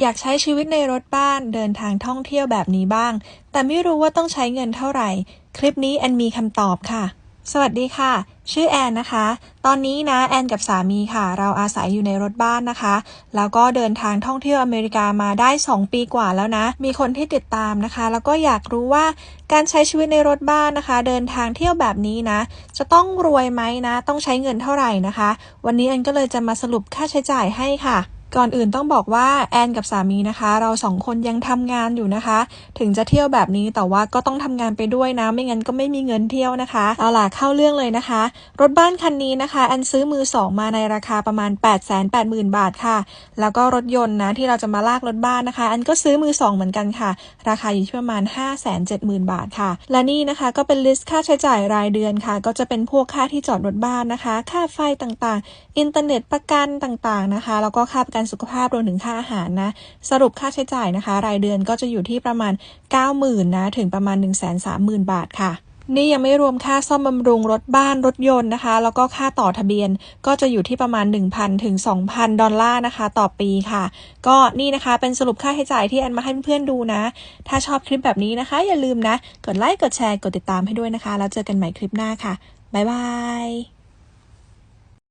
อยากใช้ชีวิตในรถบ้านเดินทางท่องเที่ยวแบบนี้บ้าง แต่ไม่รู้ว่าต้องใช้เงินเท่าไหร่ คลิปนี้แอนมีคำตอบค่ะ สวัสดีค่ะ ชื่อแอนนะคะ ตอนนี้นะแอนกับสามีค่ะ เราอาศัยอยู่ในรถบ้านนะคะ แล้วก็เดินทางท่องเที่ยวอเมริกามาได้ 2 ปีกว่าแล้วนะ มีคนที่ติดตามนะคะ แล้วก็อยากรู้ว่าการใช้ชีวิตในรถบ้านนะคะ เดินทางเที่ยวแบบนี้นะ จะต้องรวยไหมนะ ต้องใช้เงินเท่าไหร่นะคะ วันนี้แอนก็เลยจะมาสรุปค่าใช้จ่ายให้ค่ะ ก่อนอื่นต้องบอกว่าแอนกับสามีนะคะ เราสองคนยังทำงานอยู่นะคะ ถึงจะเที่ยวแบบนี้แต่ว่าก็ต้องทำงานไปด้วยนะ ไม่งั้นก็ไม่มีเงินเที่ยวนะคะเอาล่ะเข้าเรื่องเลยนะคะ รถบ้านคันนี้นะคะแอนซื้อมือสองมาในราคาประมาณ 8 8 0 0 0 0 บาทค่ะ แล้วก็รถยนต์นะที่เราจะมาลากรถบ้านนะคะแอนก็ซื้อมือสองเหมือนกันค่ะ ราคาอยู่ที่ประมาณ 5 7 0 0 0 0 บาทค่ะ และนี่นะคะก็เป็นลิสต์ค่าใช้จ่ายรายเดือนค่ะ ก็จะเป็นพวกค่าที่จอดรถบ้านนะคะ ค่าไฟต่างๆ อินเทอร์เน็ตประกันต่างๆนะคะ แล้วก็ค่าประกันสุขภาพรวมถึงค่าอาหารนะ สรุปค่าใช้จ่ายนะคะ รายเดือนก็จะอยู่ที่ประมาณ 90,000นะถึงประมาณ 130,000 บาทค่ะนี่ยังไม่รวมค่าซ่อมบำรุงรถบ้านรถยนต์นะคะ แล้วก็ค่าต่อทะเบียนก็จะอยู่ที่ประมาณ 1,000 ถึง 2,000 ดอลลาร์นะคะ ต่อปีค่ะ ก็นี่นะคะเป็นสรุปค่าใช้จ่ายที่แอนมาให้เพื่อนๆดูนะ ถ้าชอบคลิปแบบนี้นะคะ อย่าลืมนะ กดไลค์กดแชร์กดติดตามให้ด้วยนะคะ แล้วเจอกันใหม่คลิปหน้าค่ะ บ๊ายบาย